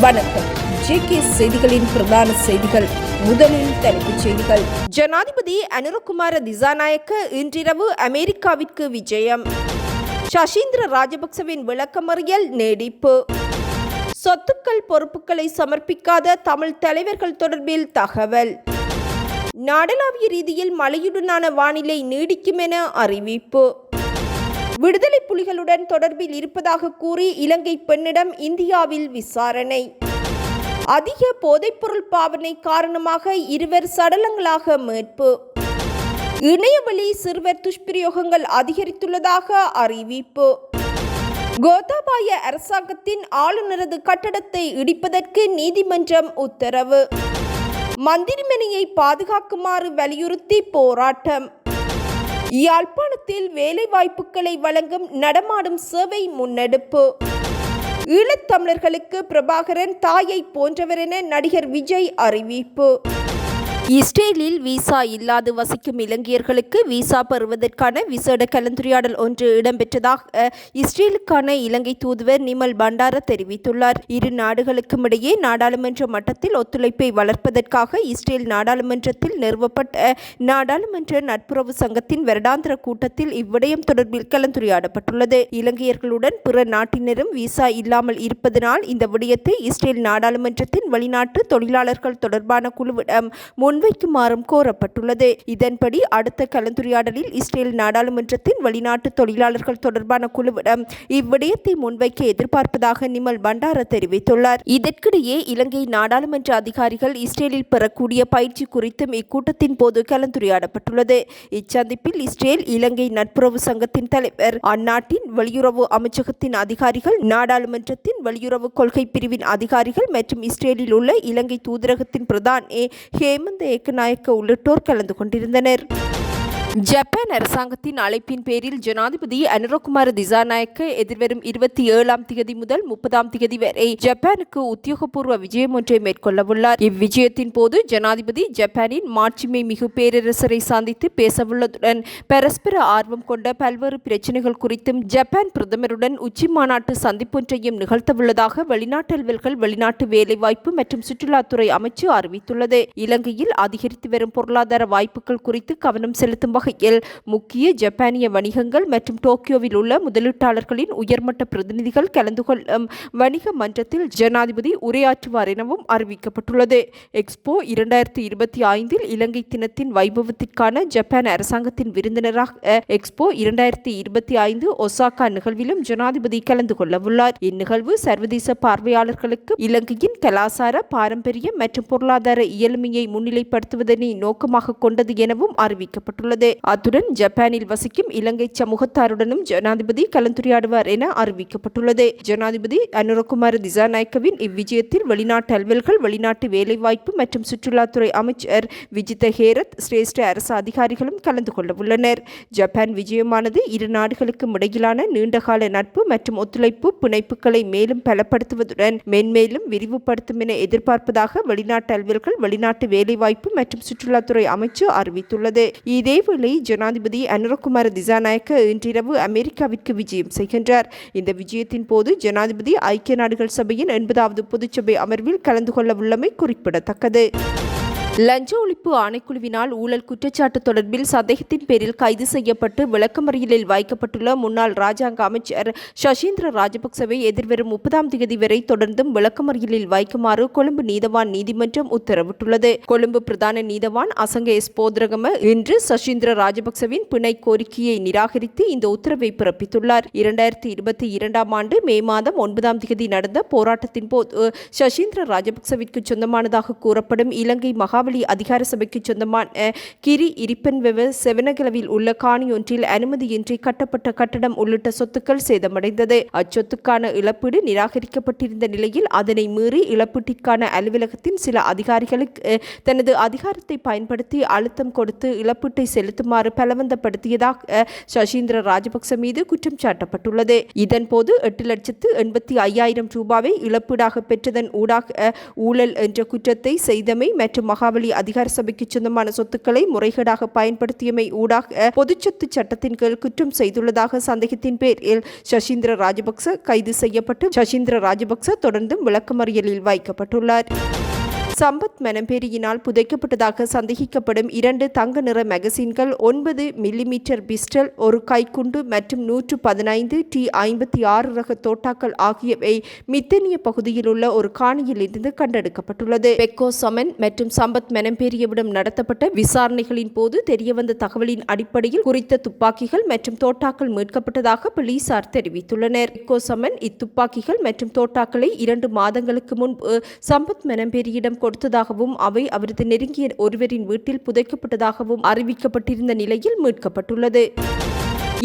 வணக்கம். ஜேகே செய்திகளின் பிரதான செய்திகள். முதலில் தலைப்புச் செய்திகள். ஜனாதிபதி அனுரகுமார திசாநாயக்க இன்றிரவு அமெரிக்காவிற்கு விஜயம். சசீந்திர ராஜபக்சவின் விளக்கமறியல் நீடிப்பு. சொத்துக்கள் பொறுப்புகளை சமர்ப்பிக்காத தமிழ் தலைவர்கள் தொடர்பில் தகவல். நாடளாவிய ரீதியில் மழையுடனான வானிலை நீடிக்கும் என அறிவிப்பு. விடுதலை புலிகளுடன் தொடர்பில் இருப்பதாக கூறி இலங்கை பெண்ணிடம் இந்தியாவில் விசாரணை. அதிக போதைப்பொருள் பாவனை காரணமாக இருவர் சடலங்களாக மீட்பு. இணையவழி சிறுவர் துஷ்பிரயோகங்கள் அதிகரித்துள்ளதாக அறிவிப்பு. கோத்தாபாய அரசாங்கத்தின் ஆளுநரது கட்டடத்தை இடிப்பதற்கு நீதிமன்றம் உத்தரவு. மந்திரிமணியை பாதுகாக்குமாறு வலியுறுத்தி போராட்டம். யாழ்ப்பாணத்தில் வேலைவாய்ப்புகளை வழங்கும் நடமாடும் சேவை முன்னெடுப்பு. ஈழத்தமிழர்களுக்கு பிரபாகரன் தாயை போன்றவர் என நடிகர் விஜய் அறிவிப்பு. இஸ்ரேலில் விசா இல்லாது வசிக்கும் இலங்கையர்களுக்கு விசா பெறுவதற்கான விசேட கலந்துரையாடல் ஒன்று இடம்பெற்றதாக இஸ்ரேலுக்கான இலங்கை தூதுவர் நிமல் பண்டார தெரிவித்துள்ளார். இரு நாடுகளுக்கும் இடையே நாடாளுமன்ற மட்டத்தில் ஒத்துழைப்பை வளர்ப்பதற்காக இஸ்ரேல் நாடாளுமன்றத்தில் நிறுவப்பட்ட நாடாளுமன்ற நட்புறவு சங்கத்தின் வருடாந்திர கூட்டத்தில் இவ்விடயம் தொடர்பில் கலந்துரையாடப்பட்டுள்ளது. இலங்கையர்களுடன் பிற நாட்டினரும் விசா இல்லாமல் இருப்பதனால் இந்த விடயத்தை இஸ்ரேல் நாடாளுமன்றத்தின் வெளிநாட்டு தொழிலாளர்கள் தொடர்பான குழுவிடம் முன்வைக்குமாறும் கோரப்பட்டுள்ளது. இதன்படி அடுத்த கலந்துரையாடலில் இஸ்ரேல் நாடாளுமன்றத்தின் வெளிநாட்டு தொழிலாளர்கள் தொடர்பான குழுவிடம் இவ்விடயத்தை முன்வைக்க எதிர்பார்ப்பதாக நிமல் பண்டார தெரிவித்துள்ளார். இதற்கிடையே இலங்கை நாடாளுமன்ற அதிகாரிகள் இஸ்ரேலில் பெறக்கூடிய பயிற்சி குறித்தும் இக்கூட்டத்தின் போது கலந்துரையாடப்பட்டுள்ளது. இச்சந்திப்பில் இஸ்ரேல் இலங்கை நட்புறவு சங்கத்தின் தலைவர் அந்நாட்டின் வெளியுறவு அமைச்சகத்தின் அதிகாரிகள் நாடாளுமன்றத்தின் வெளியுறவு கொள்கை பிரிவின் அதிகாரிகள் மற்றும் இஸ்ரேலில் உள்ள இலங்கை தூதரகத்தின் பிரதான் ஏ ஹேமந்த் ஏக்கநாயக்க உள்ளிட்டோர் கலந்து கொண்டிருந்தனர். ஜப்பான் அரசாங்கத்தின் அழைப்பின் பேரில் ஜனாதிபதி அனுரகுமார திசாநாயக்க எதிர்வரும் இருபத்தி ஏழாம் தேதி முதல் முப்பதாம் தேதி வரை ஜப்பானுக்கு உத்தியோகபூர்வ விஜயம் ஒன்றை மேற்கொள்ளவுள்ளார். இவ்விஜயத்தின் போது ஜனாதிபதி ஜப்பானின் மாட்சிமை மிகு பேரரசரை சந்தித்து பேசவுள்ளதுடன் பரஸ்பர ஆர்வம் கொண்ட பல்வேறு பிரச்சினைகள் குறித்தும் ஜப்பான் பிரதமருடன் உச்சி மாநாட்டு சந்திப்பொன்றையும் நிகழ்த்தவுள்ளதாக வெளிநாட்டு அலுவல்கள் வெளிநாட்டு வேலைவாய்ப்பு மற்றும் சுற்றுலாத்துறை அமைச்சு அறிவித்துள்ளது. இலங்கையில் அதிகரித்து வரும் பொருளாதார வாய்ப்புகள் குறித்து கவனம் செலுத்தும் வகையில் முக்கிய ஜப்பானிய வணிகங்கள் மற்றும் டோக்கியோவில் உள்ள முதலீட்டாளர்களின் உயர்மட்ட பிரதிநிதிகள் கலந்து கொள்ளும் வணிக மன்றத்தில் ஜனாதிபதி உரையாற்றுவார் எனவும் அறிவிக்கப்பட்டுள்ளது. எக்ஸ்போ இரண்டாயிரத்தி இருபத்தி ஐந்தில் இலங்கை தினத்தின் வைபவத்திற்கான ஜப்பான் அரசாங்கத்தின் விருந்தினராக எக்ஸ்போ இரண்டாயிரத்தி இருபத்தி ஐந்து ஒசாகா நிகழ்விலும் ஜனாதிபதி கலந்து கொள்ளவுள்ளார். இந்நிகழ்வு சர்வதேச பார்வையாளர்களுக்கு இலங்கையின் கலாசார பாரம்பரியம் மற்றும் பொருளாதார இயலுமையை முன்னிலைப்படுத்துவதனை நோக்கமாக கொண்டது எனவும் அறிவிக்கப்பட்டுள்ளது. அத்துடன் ஜப்பானில் வசிக்கும் இலங்கை சமூகத்தாருடனும் ஜனாதிபதி கலந்துரையாடுவார் என அறிவிக்கப்பட்டுள்ளது. ஜனாதிபதி அனுரகுமார் திசாநாயக்கவின் இவ்விஜயத்தில் வெளிநாட்டு அலுவல்கள் வெளிநாட்டு வேலைவாய்ப்பு மற்றும் சுற்றுலாத்துறை அமைச்சர் விஜித ஹேரத் சிரேஷ்ட அரசு அதிகாரிகளும் கலந்து கொள்ள உள்ளனர். ஜப்பான் விஜயமானது இரு நாடுகளுக்கும் இடையிலான நீண்டகால நட்பு மற்றும் ஒத்துழைப்பு பிணைப்புகளை மேலும் பலப்படுத்துவதுடன் மென்மேலும் விரிவுபடுத்தும் என எதிர்பார்ப்பதாக வெளிநாட்டு அலுவல்கள் வெளிநாட்டு வேலைவாய்ப்பு மற்றும் சுற்றுலாத்துறை அமைச்சு அறிவித்துள்ளது. இதேவேளை ஜனாதிபதி அனுரகுமார திசாநாயக்க இன்றிரவு அமெரிக்காவிற்கு விஜயம் செய்கின்றார். இந்த விஜயத்தின் போது ஜனாதிபதி ஐக்கிய நாடுகள் சபையின் எண்பதாவது பொதுச்சபை அமர்வில் கலந்து கொள்ள உள்ளமை குறிப்பிடத்தக்கது. லஞ்ச ஒழிப்பு ஆணைக்குழுவினால் ஊழல் குற்றச்சாட்டு தொடர்பில் சந்தேகத்தின் பேரில் கைது செய்யப்பட்டு விளக்கமறியலில் வைக்கப்பட்டுள்ள முன்னாள் ராஜாங்க அமைச்சர் சசீந்திர ராஜபக்சவை எதிர்வரும் முப்பதாம் தேதி வரை தொடர்ந்தும் விளக்கமறியலில் வைக்குமாறு கொழும்பு நீதவான் நீதிமன்றம் உத்தரவிட்டுள்ளது. கொழும்பு பிரதான நீதவான் அசங்க எஸ். போதரகம இன்று சசீந்திர ராஜபக்சவின் பிணை கோரிக்கையை நிராகரித்து இந்த உத்தரவை பிறப்பித்துள்ளார். இரண்டாயிரத்தி இருபத்தி இரண்டாம் ஆண்டு மே மாதம் ஒன்பதாம் தேதி நடந்த போராட்டத்தின் போது சசீந்திர ராஜபக்சவிற்கு சொந்தமானதாக கூறப்படும் இலங்கை மகா மகாவலி அதிகார சபைக்கு சொந்தமான கிரி இரிப்பன்வெவ செவனகலவில் உள்ள காணியொன்றில் அனுமதியின்றி கட்டப்பட்ட கட்டடம் உள்ளிட்ட சொத்துக்கள் சேதமடைந்தது. அச்சொத்துக்கான இழப்பீடு நிராகரிக்கப்பட்டிருந்த நிலையில் அதனை மீறி இழப்பீட்டிற்கான அலுவலகத்தின் சில அதிகாரிகளுக்கு தனது அதிகாரத்தை பயன்படுத்தி அழுத்தம் கொடுத்து இழப்பீட்டை செலுத்துமாறு பலவந்தப்படுத்தியதாக சசீந்திர ராஜபக்ச மீது குற்றம் சாட்டப்பட்டுள்ளது. இதன்போது எட்டு லட்சத்து எண்பத்தி ஐயாயிரம் ரூபாவை இழப்பீடாக பெற்றதன் ஊடாக ஊழல் என்ற குற்றத்தை செய்தமை மற்றும் மகா காவலி அதிகார சபைக்கு சொந்தமான சொத்துக்களை முறைகேடாக பயன்படுத்தியமை ஊடாக பொதுச்சொத்து சட்டத்தின் கீழ் குற்றம் செய்துள்ளதாக சந்தேகத்தின் பேரில் சசீந்திர ராஜபக்ச கைது செய்யப்பட்டு சசீந்திர ராஜபக்ச தொடர்ந்தும் விளக்கமறியலில் வைக்கப்பட்டுள்ளார். சம்பத் மெனம்பேரியினால் புதைக்கப்பட்டதாக சந்தேகிக்கப்படும் இரண்டு தங்க நிற மேகசின்கள் ஒன்பது மில்லிமீட்டர் பிஸ்டல் ஒரு கைக்குண்டு மற்றும் நூற்று பதினைந்து டி ஐம்பத்தி ஆறு ரக தோட்டாக்கள் ஆகியவை மித்தனிய பகுதியில் உள்ள ஒரு காணியில் இருந்து கண்டெடுக்கப்பட்டுள்ளது. பெக்கோ சமன் மற்றும் சம்பத் மெனம்பேரியவிடம் நடத்தப்பட்ட விசாரணைகளின் போது தெரியவந்த தகவலின் அடிப்படையில் குறித்த துப்பாக்கிகள் மற்றும் தோட்டாக்கள் மீட்கப்பட்டதாக போலீசார் தெரிவித்துள்ளனர். பெக்கோ சமன் இத்துப்பாக்கிகள் மற்றும் தோட்டாக்களை இரண்டு மாதங்களுக்கு முன்பு சம்பத் மெனம்பேரியிடம் கொடுத்ததாகவும் அவை அவரது நெருங்கிய ஒருவரின் வீட்டில் புதைக்கப்பட்டதாகவும் அறிவிக்கப்பட்டிருந்த நிலையில் மீட்கப்பட்டுள்ளது.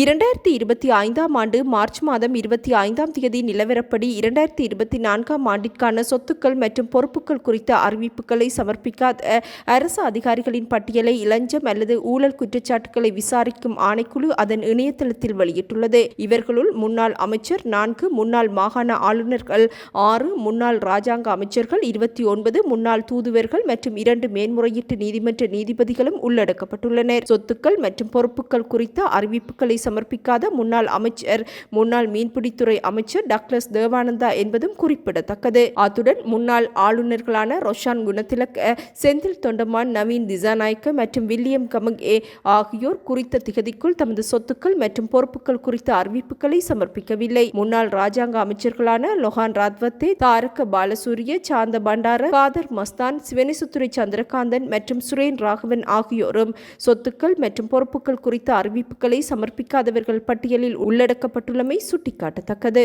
இரண்டாயிரத்தி இருபத்தி ஐந்தாம் ஆண்டு மார்ச் மாதம் இருபத்தி ஐந்தாம் தேதி நிலவரப்படி இரண்டாயிரத்தி இருபத்தி நான்காம் ஆண்டிற்கான சொத்துக்கள் மற்றும் பொறுப்புகள் குறித்த அறிவிப்புகளை சமர்ப்பிக்காத அரசு அதிகாரிகளின் பட்டியலை இளஞ்சம் அல்லது ஊழல் குற்றச்சாட்டுகளை விசாரிக்கும் ஆணைக்குழு அதன் இணையதளத்தில் வெளியிட்டுள்ளது. இவர்களுள் முன்னாள் அமைச்சர் நான்கு முன்னாள் மாகாண ஆளுநர்கள் ஆறு முன்னாள் ராஜாங்க அமைச்சர்கள் இருபத்தி ஒன்பது முன்னாள் தூதுவர்கள் மற்றும் இரண்டு மேன்முறையீட்டு நீதிமன்ற நீதிபதிகளும் உள்ளடக்கப்பட்டுள்ளனர். சொத்துக்கள் மற்றும் பொறுப்புகள் குறித்த அறிவிப்புகளை சமர்ப்பிக்காத முன்னாள் அமைச்சர். முன்னாள் மீன்பிடித்துறை அமைச்சர் டாக்டர் தேவானந்தா என்பதும் குறிப்பிடத்தக்கது. அத்துடன் முன்னாள் ஆளுநர்களான ரொஷான் குணத்திலக்க செந்தில் தொண்டமான் நவீன் திசாநாயக்க மற்றும் வில்லியம் கமங்கே ஆகியோர் குறித்த திகதிக்குள் தமது சொத்துக்கள் மற்றும் பொறுப்புகள் குறித்த அறிவிப்புகளை சமர்ப்பிக்கவில்லை. முன்னாள் ராஜாங்க அமைச்சர்களான லொஹான் ராத்வத்தே தாரக பாலசூரிய சாந்த பண்டார காதர் மஸ்தான் சிவனிசுத்துறை சந்திரகாந்தன் மற்றும் சுரேன் ராகவன் ஆகியோரும் சொத்துக்கள் மற்றும் பொறுப்புகள் குறித்த அறிவிப்புகளை சமர்ப்பிக்க சமர்ப்பிக்காதவர்கள் பட்டியலில் உள்ளடக்கப்பட்டுள்ளமை சுட்டிக்காட்டத்தக்கது.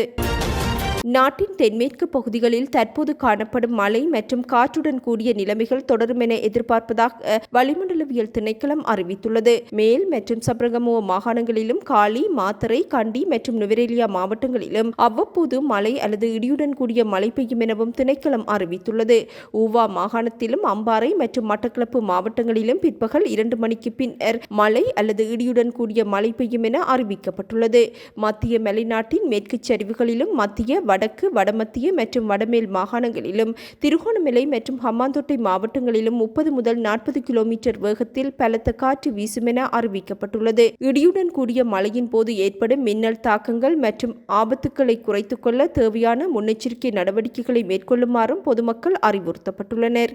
நாட்டின் தென்மேற்கு பகுதிகளில் தற்போது காணப்படும் மழை மற்றும் காற்றுடன் கூடிய நிலைமைகள் தொடரும் என எதிர்பார்ப்பதாக வளிமண்டலவியல் திணைக்களம் அறிவித்துள்ளது. மேல் மற்றும் சப்ரகமுவ மாகாணங்களிலும் காலி மாத்தரை கண்டி மற்றும் நுவரேலியா மாவட்டங்களிலும் அவ்வப்போது மழை அல்லது இடியுடன் கூடிய மழை பெய்யும் எனவும் திணைக்களம் அறிவித்துள்ளது. ஊவா மாகாணத்திலும் அம்பாறை மற்றும் மட்டக்களப்பு மாவட்டங்களிலும் பிற்பகல் இரண்டு மணிக்கு பின்னர் மழை அல்லது இடியுடன் கூடிய மழை பெய்யும் என அறிவிக்கப்பட்டுள்ளது. மத்திய மலைநாட்டின் மேற்கு சரிவுகளிலும் மத்திய வடக்கு வடமத்திய மற்றும் வடமேல் மாகாணங்களிலும் திருகோணமலை மற்றும் ஹம்மாந்தோட்டை மாவட்டங்களிலும் முப்பது முதல் நாற்பது கிலோமீட்டர் வேகத்தில் பலத்த காற்று வீசும் என அறிவிக்கப்பட்டுள்ளது. இடியுடன் கூடிய மழையின் போது ஏற்படும் மின்னல் தாக்கங்கள் மற்றும் ஆபத்துக்களை குறைத்துக் கொள்ள தேவையான முன்னெச்சரிக்கை நடவடிக்கைகளை மேற்கொள்ளுமாறும் பொதுமக்கள் அறிவுறுத்தப்பட்டுள்ளனர்.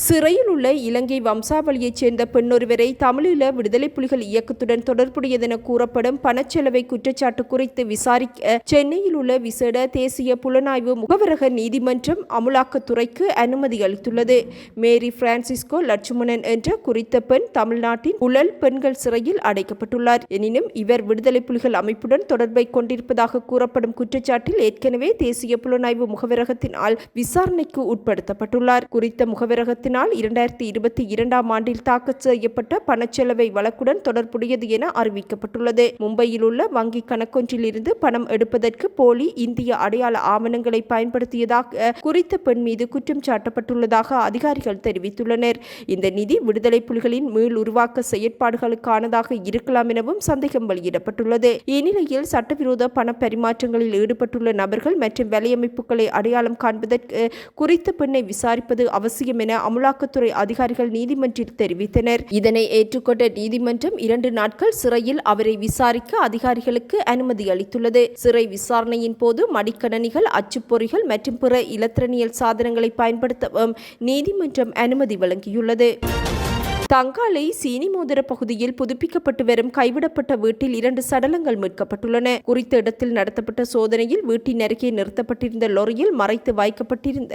சிறையில் உள்ள இலங்கை வம்சாவளியைச் சேர்ந்த பெண்ணொருவரை தமிழீழ விடுதலை புலிகள் இயக்கத்துடன் தொடர்புடையதென கூறப்படும் பணச்செலவை குற்றச்சாட்டு குறித்து விசாரிக்க சென்னையில் உள்ள விசேட தேசிய புலனாய்வு முகவரக நீதிமன்றம் அமுலாக்கத்துறைக்கு அனுமதி அளித்துள்ளது. மேரி பிரான்சிஸ்கோ லட்சுமணன் என்ற குறித்த பெண் தமிழ்நாட்டின் உழல் பெண்கள் சிறையில் அடைக்கப்பட்டுள்ளார். எனினும் இவர் விடுதலை புலிகள் அமைப்புடன் தொடர்பை கொண்டிருப்பதாக கூறப்படும் குற்றச்சாட்டில் ஏற்கனவே தேசிய புலனாய்வு முகவரகத்தினால் விசாரணைக்கு உட்படுத்தப்பட்டுள்ளார். குறித்த முகவரகத்தின் நிறுவனத்தினால் இரண்டாயிரத்தி இருபத்தி இரண்டாம் ஆண்டில் தாக்கல் செய்யப்பட்ட பணச்செலவை வழக்குடன் தொடர்புடையது என அறிவிக்கப்பட்டுள்ளது. மும்பையில் உள்ள வங்கி கணக்கொன்றில் இருந்து பணம் எடுப்பதற்கு போலி இந்திய அடையாள ஆவணங்களை பயன்படுத்தியதாக குறித்த பெண் மீது குற்றம் சாட்டப்பட்டுள்ளதாக அதிகாரிகள் தெரிவித்துள்ளனர். இந்த நிதி விடுதலை புலிகளின் மீள் உருவாக்க செயற்பாடுகளுக்கானதாக இருக்கலாம் எனவும் சந்தேகம் வெளியிடப்பட்டுள்ளது. இந்நிலையில் சட்டவிரோத பண பரிமாற்றங்களில் ஈடுபட்டுள்ள நபர்கள் மற்றும் வேலையமைப்புகளை அடையாளம் காண்பதற்கு குறித்த பெண்ணை விசாரிப்பது அவசியம் என அமுல் அமலாக்கத்துறை அதிகாரிகள் நீதிமன்றில் தெரிவித்தனர். இதனை ஏற்றுக்கொண்ட நீதிமன்றம் இரண்டு நாட்கள் சிறையில் அவரை விசாரிக்க அதிகாரிகளுக்கு அனுமதி அளித்துள்ளது. சிறை விசாரணையின் போது மடிக்கணனிகள் அச்சுப்பொறிகள் மற்றும் பிற இலத்திரனியல் சாதனங்களை பயன்படுத்தவும் நீதிமன்றம் அனுமதி வழங்கியுள்ளது. தங்காலை சீனிமோதிர பகுதியில் புதுப்பிக்கப்பட்டு வரும் கைவிடப்பட்ட வீட்டில் இரண்டு சடலங்கள் மீட்கப்பட்டுள்ளன. குறித்த இடத்தில் நடத்தப்பட்ட சோதனையில் வீட்டின் அருகே நிறுத்தப்பட்டிருந்த லொரியில் மறைத்து வைக்கப்பட்டிருந்த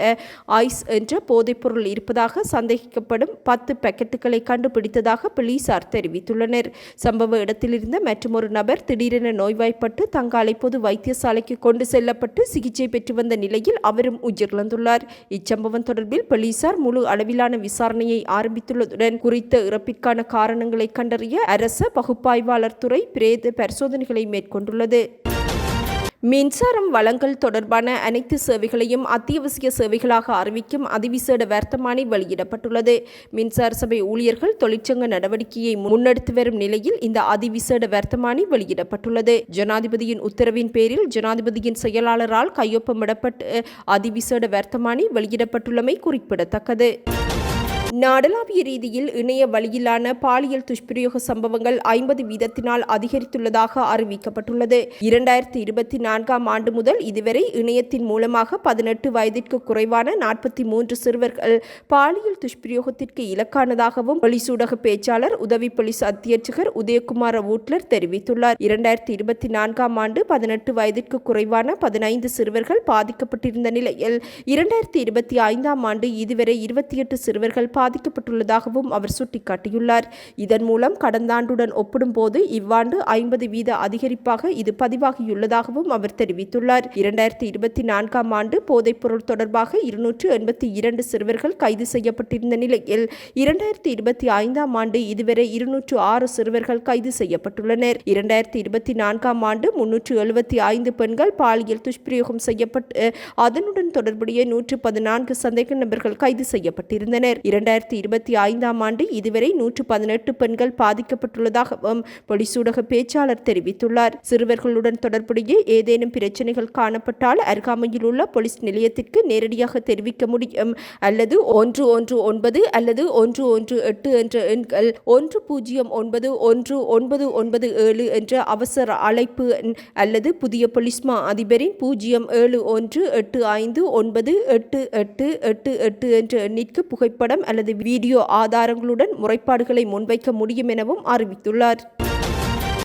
ஐஸ் என்ற போதைப்பொருள் இருப்பதாக சந்தேகிக்கப்படும் பத்து பேக்கெட்டுகளை கண்டுபிடித்ததாக போலீசார் தெரிவித்துள்ளனர். சம்பவ இடத்திலிருந்த மற்றொரு நபர் திடீரென நோய்வாய்ப்பட்டு தங்காலை பொது வைத்தியசாலைக்கு கொண்டு செல்லப்பட்டு சிகிச்சை பெற்று வந்த நிலையில் அவரும் உயிரிழந்துள்ளார். இச்சம்பவம் தொடர்பில் போலீசார் முழு அளவிலான விசாரணையை ஆரம்பித்துள்ளதுடன் குறித்த குறித்த இறப்பிற்கான காரணங்களை கண்டறிய அரச பகுப்பாய்வாளர் துறை பிரேத பரிசோதனைகளை மேற்கொண்டுள்ளது. மின்சாரம் வழங்கல் தொடர்பான அனைத்து சேவைகளையும் அத்தியாவசிய சேவைகளாக அறிவிக்கும் அதிவிசேட வர்த்தமானி வெளியிடப்பட்டுள்ளது. மின்சார சபை ஊழியர்கள் தொழிற்சங்க நடவடிக்கையை முன்னெடுத்து வரும் நிலையில் இந்த அதிவிசேட வர்த்தமானி வெளியிடப்பட்டுள்ளது. ஜனாதிபதியின் உத்தரவின் பேரில் ஜனாதிபதியின் செயலாளரால் கையொப்பமிடப்பட்டு அதிவிசேட வர்த்தமானி வெளியிடப்பட்டுள்ளமை குறிப்பிடத்தக்கது. நாடளாவிய ரீதியில் இணைய வழியிலான பாலியல் துஷ்பிரயோக சம்பவங்கள் ஐம்பது வீதத்தினால் அதிகரித்துள்ளதாக அறிவிக்கப்பட்டுள்ளது. இரண்டாயிரத்தி இருபத்தி நான்காம் ஆண்டு முதல் இதுவரை இணையத்தின் மூலமாக பதினெட்டு வயதிற்கு குறைவான நாற்பத்தி மூன்று சிறுவர்கள் பாலியல் துஷ்பிரயோகத்திற்கு இலக்கானதாகவும் பொலிசூடக பேச்சாளர் உதவி போலீஸ் அத்தியட்சகர் உதயகுமார் வூட்லர் தெரிவித்துள்ளார். இரண்டாயிரத்தி இருபத்தி நான்காம் ஆண்டு பதினெட்டு வயதிற்கு குறைவான பதினைந்து சிறுவர்கள் பாதிக்கப்பட்டிருந்த நிலையில் இரண்டாயிரத்தி இருபத்தி ஐந்தாம் ஆண்டு இதுவரை இருபத்தி எட்டு சிறுவர்கள் பாதிக்கப்பட்டுள்ளதாகவும் அவர் சுட்டிக்காட்டியுள்ளார். இதன் மூலம் கடந்த ஆண்டுடன் ஒப்பிடும்போது இவ்வாண்டு ஐம்பது வீத அதிகரிப்பாக இது பதிவாகியுள்ளதாகவும் அவர் தெரிவித்துள்ளார். இரண்டாயிரத்தி இருபத்தி நான்காம் ஆண்டு போதைப்பொருள் தொடர்பாக இருநூற்று எண்பத்தி இரண்டு சிறுவர்கள் கைது செய்யப்பட்டிருந்த நிலையில் இரண்டாயிரத்தி இருபத்தி ஐந்தாம் ஆண்டு இதுவரை இருநூற்று ஆறு சிறுவர்கள் கைது செய்யப்பட்டுள்ளனர். இரண்டாயிரத்தி இருபத்தி நான்காம் ஆண்டு முன்னூற்று எழுபத்தி ஐந்து பெண்கள் பாலியல் துஷ்பிரயோகம் செய்யப்பட்டு அதனுடன் தொடர்புடைய நூற்று பதினான்கு சந்தேக நபர்கள் கைது செய்யப்பட்டிருந்தனர். இரண்டாயிரத்தி இருபத்தி ஐந்தாம் ஆண்டு இதுவரை நூற்று பதினெட்டு பெண்கள் பாதிக்கப்பட்டுள்ளதாகவும் பொலிஸ் ஊடக பேச்சாளர் தெரிவித்துள்ளார். சிறுவர்களுடன் தொடர்புடைய ஏதேனும் பிரச்சனைகள் காணப்பட்டால் அருகாமையில் உள்ள போலீஸ் நிலையத்திற்கு நேரடியாக தெரிவிக்க முடியும். அல்லது ஒன்று ஒன்று ஒன்பது அல்லது ஒன்று ஒன்று எட்டு என்ற எண்கள் ஒன்று பூஜ்ஜியம் ஒன்பது ஒன்று ஒன்பது ஒன்பது ஏழு என்ற அவசர அழைப்பு எண் அல்லது புதிய பொலிஸ்மா அதிபரின் பூஜ்ஜியம் ஏழு ஒன்று எட்டு ஐந்து ஒன்பது எட்டு எட்டு எட்டு எட்டு என்ற எண்ணிற்கு புகைப்படம் அல்லது வீடியோ ஆதாரங்களுடன் முறைப்பாடுகளை முன்வைக்க முடியும் எனவும் அறிவித்துள்ளார்.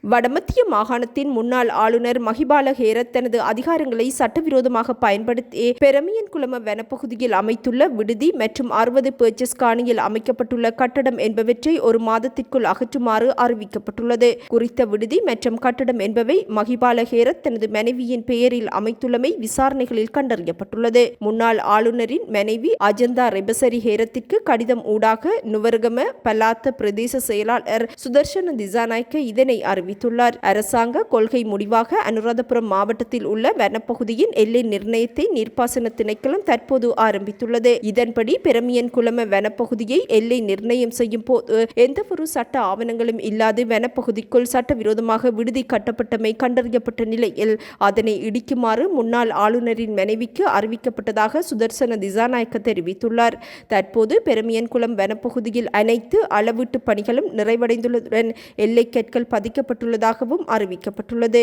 வடமத்திய மாகாணத்தின் முன்னாள் ஆளுநர் மஹிபால ஹேரத் தனது அதிகாரங்களை சட்டவிரோதமாக பயன்படுத்தி பெரமியன் குளம வனப்பகுதியில் அமைத்துள்ள விடுதி மற்றும் அறுபது பேர்ச்சஸ் காணியில் அமைக்கப்பட்டுள்ள கட்டடம் என்பவற்றை ஒரு மாதத்திற்குள் அகற்றுமாறு அறிவிக்கப்பட்டுள்ளது. குறித்த விடுதி மற்றும் கட்டடம் என்பவை மஹிபால ஹேரத் தனது மனைவியின் பெயரில் அமைத்துள்ளமை விசாரணைகளில் கண்டறியப்பட்டுள்ளது. முன்னாள் ஆளுநரின் மனைவி அஜந்தா ரெபசரி ஹேரத்திற்கு கடிதம் ஊடாக நுவர்கம பல்லாத்த பிரதேச செயலாளர் சுதர்ஷன திசாநாய்க்க இதனை அறிவித்தார். அறிவித்துள்ளார் அரசாங்க கொள்கை முடிவாக அனுராதபுரம் மாவட்டத்தில் உள்ள வனப்பகுதியின் எல்லை நிர்ணயத்தை நீர்ப்பாசன திணைக்களம் தற்போது ஆரம்பித்துள்ளது. இதன்படி பிரமியன் குளம வனப்பகுதியை எல்லை நிர்ணயம் செய்யும் போது எந்தவொரு சட்ட ஆவணங்களும் இல்லாது வனப்பகுதிக்குள் சட்டவிரோதமாக விடுதி கட்டப்பட்டமை கண்டறியப்பட்ட நிலையில் அதனை இடிக்குமாறு முன்னாள் ஆளுநரின் மனைவிக்கு அறிவிக்கப்பட்டதாக சுதர்சன திசாநாயக்க தெரிவித்துள்ளார். தற்போது பெருமியன்குளம் வனப்பகுதியில் அனைத்து அளவீட்டு பணிகளும் நிறைவடைந்துள்ளதுடன் எல்லை கற்கள் பதிக்கப்பட்டு செய்யப்பட்டுள்ளதாகவும் அறிவிக்கப்பட்டுள்ளது.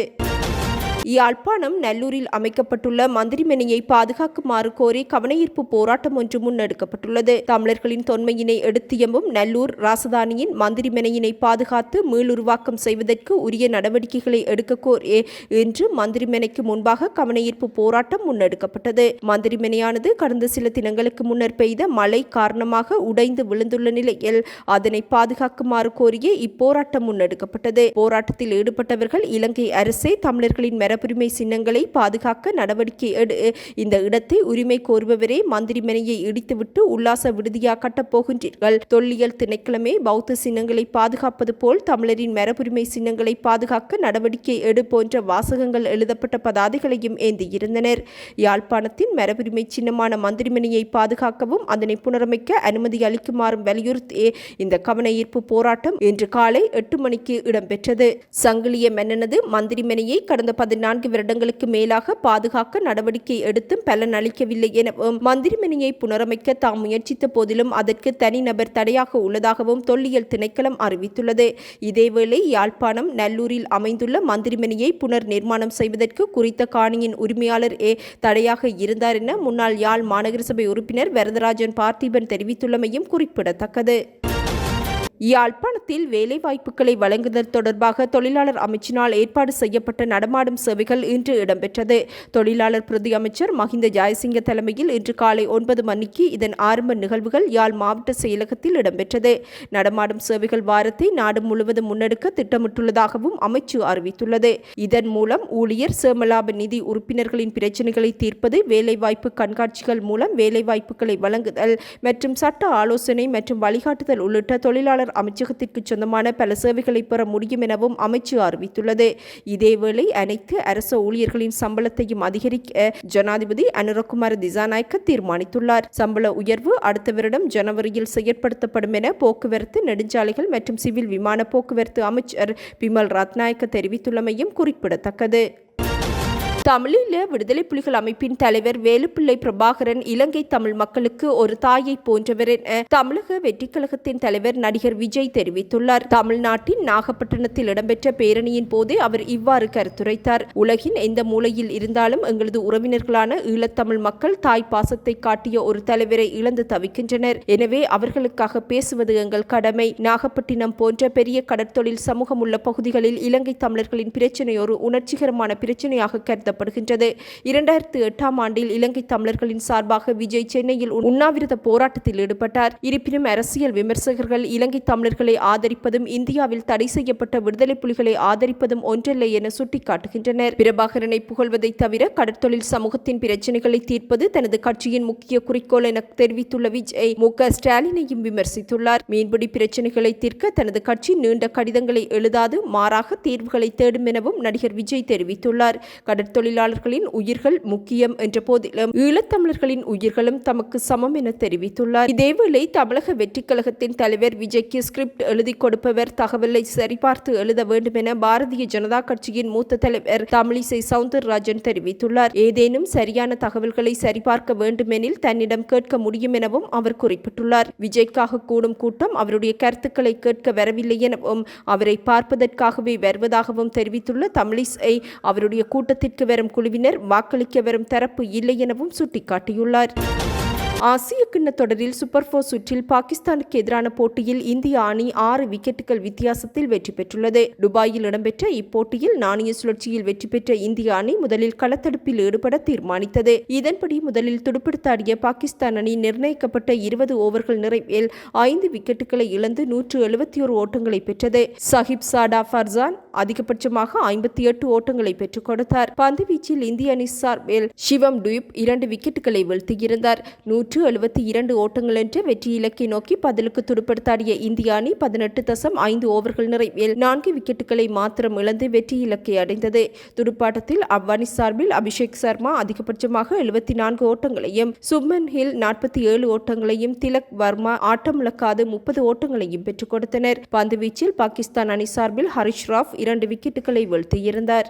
யாழ்ப்பாணம் நல்லூரில் அமைக்கப்பட்டுள்ள மந்திரிமனையை பாதுகாக்குமாறு கோரி கவனஈர்ப்பு போராட்டம் ஒன்று முன்னெடுக்கப்பட்டுள்ளது. தமிழர்களின் தொன்மையினை எடுத்தியம்பும் நல்லூர் ராசதானியின் மந்திரிமனையினை பாதுகாத்து மீளுருவாக்கம் செய்வதற்கு உரிய நடவடிக்கைகளை எடுக்க கோரி இன்று மந்திரிமனைக்கு முன்பாக கவனஈர்ப்பு போராட்டம் முன்னெடுக்கப்பட்டது. மந்திரிமனையானது கடந்த சில தினங்களுக்கு முன்னர் பெய்த மழை காரணமாக உடைந்து விழுந்துள்ள நிலையில் அதனை பாதுகாக்குமாறு கோரியே இப்போராட்டம் முன்னெடுக்கப்பட்டது. போராட்டத்தில் ஈடுபட்டவர்கள் இலங்கை அரசே தமிழர்களின் மெர மரபுரிமை சின்னங்களை பாதுகாக்க நடவடிக்கை எடு இந்த இடத்தை உரிமை கோருபவரே மந்திரிமனையை இடித்துவிட்டு உல்லாச விடுதியாக கட்டப் போகின்றீர்கள். தொல்லியல் திணைக்கிழமை பௌத்த சின்னங்களை பாதுகாப்பது போல் தமிழரின் மரபுரிமை சின்னங்களை பாதுகாக்க நடவடிக்கை எடு போன்ற வாசகங்கள் எழுதப்பட்ட பதாதைகளையும் ஏந்தியிருந்தனர். யாழ்ப்பாணத்தின் மரபுரிமை சின்னமான மந்திரிமனையை பாதுகாக்கவும் அதனை புனரமைக்க அனுமதி அளிக்குமாறும் வலியுறுத்தி இந்த கவன ஈர்ப்பு போராட்டம் இன்று காலை எட்டு மணிக்கு இடம்பெற்றது. சங்கிலிய மன்னனது மந்திரிமனையை கடந்த பதினெட்டு நான்கு வருடங்களுக்கு மேலாக பாதுகாக்க நடவடிக்கை எடுத்தும் பலன் அளிக்கவில்லை எனவும் மந்திரிமணியை புனரமைக்க தாம் முயற்சித்த போதிலும் அதற்கு தனிநபர் தடையாக உள்ளதாகவும் தொல்லியல் திணைக்களம் அறிவித்துள்ளது. இதேவேளை யாழ்ப்பாணம் நல்லூரில் அமைந்துள்ள மந்திரிமணியை புனர் நிர்மாணம் செய்வதற்கு குறித்த காணியின் உரிமையாளர் ஏ தடையாக இருந்தார் என முன்னாள் யாழ் மாநகர சபை உறுப்பினர் வரதராஜன் பார்த்திபன் தெரிவித்துள்ளமையும் குறிப்பிடத்தக்கது. யாழ்ப்பாணத்தில் வேலைவாய்ப்புகளை வழங்குதல் தொடர்பாக தொழிலாளர் அமைச்சினால் ஏற்பாடு செய்யப்பட்ட நடமாடும் சேவைகள் இன்று இடம்பெற்றது. தொழிலாளர் பிரதி அமைச்சர் மஹிந்த ஜெயசிங்க தலைமையில் இன்று காலை ஒன்பது மணிக்கு இதன் ஆரம்ப நிகழ்வுகள் யாழ் மாவட்ட செயலகத்தில் இடம்பெற்றது. நடமாடும் சேவைகள் வாரத்தை நாடு முழுவதும் முன்னெடுக்க திட்டமிட்டுள்ளதாகவும் அமைச்சு அறிவித்துள்ளது. இதன் மூலம் ஊழியர் சேமலாப நிதி உறுப்பினர்களின் பிரச்சினைகளை தீர்ப்பது வேலைவாய்ப்பு கண்காட்சிகள் மூலம் வேலைவாய்ப்புகளை வழங்குதல் மற்றும் சட்ட ஆலோசனை மற்றும் வழிகாட்டுதல் உள்ளிட்ட தொழிலாளர் சுகாதார அமைச்சகத்திற்கு சொந்தமான பல சேவைகளை பெற முடியும் எனவும் அமைச்சு அறிவித்துள்ளது. இதேவேளை அனைத்து அரச ஊழியர்களின் சம்பளத்தையும் அதிகரிக்க ஜனாதிபதி அனுரகுமார் திசாநாயக்க தீர்மானித்துள்ளார். சம்பள உயர்வு அடுத்த வருடம் ஜனவரியில் செயற்படுத்தப்படும் என போக்குவரத்து நெடுஞ்சாலைகள் மற்றும் சிவில் விமான போக்குவரத்து அமைச்சர் பிமல் ரத்நாயக்க தெரிவித்துள்ளமையும் குறிப்பிடத்தக்கது. தமிழீழ விடுதலை புலிகள் அமைப்பின் தலைவர் வேலுப்பிள்ளை பிரபாகரன் இலங்கை தமிழ் மக்களுக்கு ஒரு தாயை போன்றவர் என தமிழக வெற்றி கழகத்தின் தலைவர் நடிகர் விஜய் தெரிவித்துள்ளார். தமிழ்நாட்டின் நாகப்பட்டினத்தில் இடம்பெற்ற பேரணியின் போது அவர் இவ்வாறு கருத்துரைத்தார். உலகின் எந்த மூலையில் இருந்தாலும் எங்களது உறவினர்களான ஈழத்தமிழ் மக்கள் தாய் பாசத்தை காட்டிய ஒரு தலைவரை இழந்து தவிக்கின்றனர். எனவே அவர்களுக்காக பேசுவது எங்கள் கடமை. நாகப்பட்டினம் போன்ற பெரிய கடற்தொழில் சமூகம் உள்ள பகுதிகளில் இலங்கை தமிழர்களின் பிரச்சினை ஒரு உணர்ச்சிகரமான பிரச்சனையாக கருதப்படுகிறது இரண்டாயிரத்து எட்டாம் ஆண்டில் இலங்கை தமிழர்களின் சார்பாக விஜய் சென்னையில் உண்ணாவிரத போராட்டத்தில் ஈடுபட்டார். இருப்பினும் அரசியல் விமர்சகர்கள் இலங்கை தமிழர்களை ஆதரிப்பதும் இந்தியாவில் தடை செய்யப்பட்ட விடுதலை புலிகளை ஆதரிப்பதும் ஒன்றல்ல என சுட்டிக்காட்டுகின்றனர். பிரபாகரனை புகழ்வதை தவிர கடற்தொழில் சமூகத்தின் பிரச்சனைகளை தீர்ப்பது தனது கட்சியின் முக்கிய குறிக்கோள் என தெரிவித்துள்ள விஜய் மு. க. ஸ்டாலினையும் விமர்சித்துள்ளார். மீன்பிடி பிரச்சனைகளை தீர்க்க தனது கட்சி நீண்ட கடிதங்களை எழுதாது மாறாக தீர்வுகளை தேடும் எனவும் நடிகர் விஜய் தெரிவித்துள்ளார். கடற்தொழில் தொழிலாளர்களின் உயிர்கள் முக்கியம் என்ற போதிலும் ஈழத்தமிழர்களின் உயிர்களும் தமக்கு சமம் என தெரிவித்துள்ளார். இதேவேளை தமிழக வெற்றிக் கழகத்தின் தலைவர் விஜய்க்கு ஸ்கிரிப்ட் எழுதி கொடுப்பவர் தகவலை சரிபார்த்து எழுத வேண்டும் என பாரதிய ஜனதா கட்சியின் மூத்த தலைவர் தமிழிசை சவுந்தரராஜன் தெரிவித்துள்ளார். ஏதேனும் சரியான தகவல்களை சரிபார்க்க வேண்டுமெனில் தன்னிடம் கேட்க முடியும் எனவும் அவர் குறிப்பிட்டுள்ளார். விஜய்க்காக கூடும் கூட்டம் அவருடைய கருத்துக்களை கேட்க வரவில்லை எனவும் அவரை பார்ப்பதற்காகவே வருவதாகவும் தெரிவித்துள்ள தமிழிசை அவருடைய கூட்டத்திற்கு வரும் குழுவினர் வாக்களிக்க வரும் தரப்பு இல்லை எனவும் சுட்டிக்காட்டியுள்ளார். ஆசிய கிண்ண தொடரில் சூப்பர் ஃபோர் சுற்றில் பாகிஸ்தானுக்கு எதிரான போட்டியில் இந்திய அணி ஆறு விக்கெட்டுகள் வித்தியாசத்தில் வெற்றி பெற்றுள்ளது. துபாயில் இடம்பெற்ற இப்போட்டியில் நாணய சுழற்சியில் வெற்றி பெற்ற இந்திய அணி முதலில் களத்தடுப்பில் ஈடுபட தீர்மானித்தது. இதன்படி முதலில் துடுப்படுத்தாடிய பாகிஸ்தான் அணி நிர்ணயிக்கப்பட்ட இருபது ஓவர்கள் நிறைவில் ஐந்து விக்கெட்டுகளை இழந்து நூற்று எழுபத்தி ஒரு ஓட்டங்களை பெற்றது. சஹிப் சாடா ஃபர்சான் அதிகபட்சமாக ஐம்பத்தி எட்டு ஓட்டங்களை பெற்றுக் கொடுத்தார். பந்துவீச்சில் இந்திய அணி சார்பில் சிவம் டுயூப் இரண்டு விக்கெட்டுகளை வீழ்த்தியிருந்தார். நூற்று எழுபத்தி இரண்டு ஓட்டங்கள் என்று வெற்றி இலக்கை நோக்கி பதிலுக்கு துடுப்படுத்தாடிய இந்திய அணி பதினெட்டு தசம் ஐந்து ஓவர்கள் நிறைவில் நான்கு விக்கெட்டுகளை மாத்திரம் இழந்து வெற்றி இலக்கை அடைந்தது. துடுப்பாட்டத்தில் அப்வானி சார்பில் அபிஷேக் சர்மா அதிகபட்சமாக எழுபத்தி நான்கு ஓட்டங்களையும் சுப்மன் ஹில் நாற்பத்தி ஏழு ஓட்டங்களையும் திலக் வர்மா ஆட்டமிழக்காது முப்பது ஓட்டங்களையும் பெற்றுக் கொடுத்தனர். பந்துவீச்சில் பாகிஸ்தான் அணி சார்பில் ஹரிஷ் ராவ் இரண்டு விக்கெட்டுகளை வீழ்த்தியிருந்தார்.